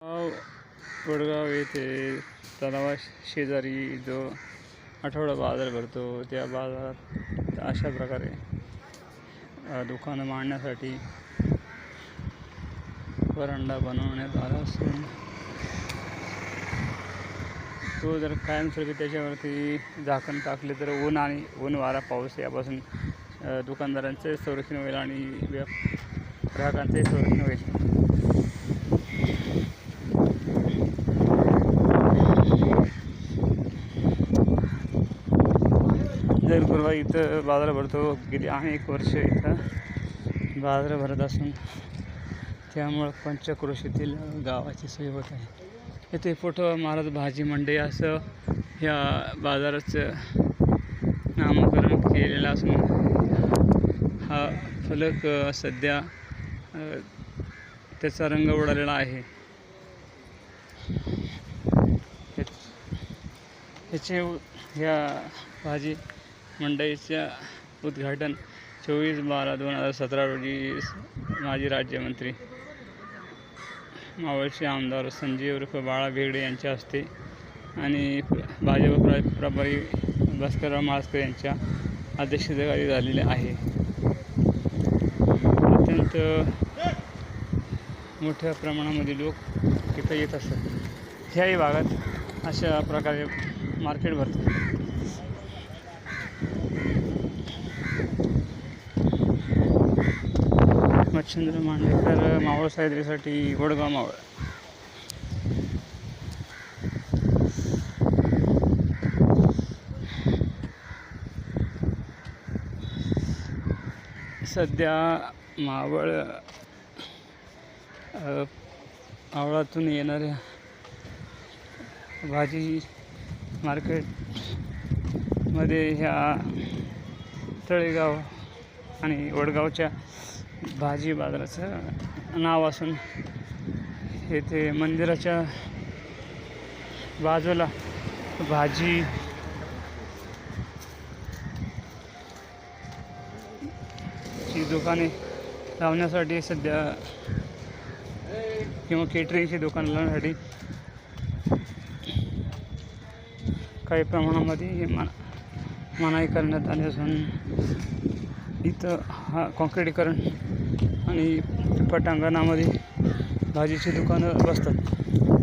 गाव वडगाव येथे तलावा शेजारी जो आठवडा बाजार भरतो त्या बाजारात अशा प्रकारे दुकानं मांडण्यासाठी वरांडा बनवण्यात आला असून तो जर कायमस्वरूपी त्याच्यावरती झाकण टाकले तर ऊन आणि ऊन वारा पाऊस यापासून दुकानदारांचे संरक्षण होईल आणि व्या संरक्षण होईल. जर गुरुवार इथं बाजार भरतो. गेली अनेक वर्ष इथं. बाजार भरत असून त्यामुळं पंचक्रोशीतील गावाची सोय होत आहे. येथे फोटो महाराज भाजी मंडई असं ह्या बाजाराचं नामकरण केलेलं असून हा फलक सध्या त्याचा रंग उडालेला आहे. ह्याचे ह्या भाजी मंडईच्या उद्घाटन चोवीस बारा दोन हजार सतरा रोजी माजी राज्यमंत्री मावळचे आमदार संजय उर्फ बाळा भेगडे यांच्या हस्ते आणि भाजप प्र प्रभारी भास्करराव महाळस्कर यांच्या अध्यक्षतेखाली झालेले आहे. अत्यंत मोठ्या प्रमाणामध्ये लोक तिथं येत असतात. ह्याही भागात अशा प्रकारे मार्केट भरतं. मच्छिंद्र मांडेकर मावळ सायद्रीसाठी वडगाव मावळ. सध्या मावळ मावळातून येणाऱ्या भाजी मार्केट मध्ये ह्या तळेगाव आणि वडगावच्या भाजी बाजाराचं नाव असून येथे मंदिराच्या बाजूला भाजी ची दुकाने लावण्यासाठी सध्या किंवा केटरिंगची दुकान लावण्यासाठी काही प्रमाणामध्ये हे मा मनाई करण्यात आली असून इथं हा कॉन्क्रिटीकरण आणि पटांगणामध्ये भाजीची दुकानं बसतात.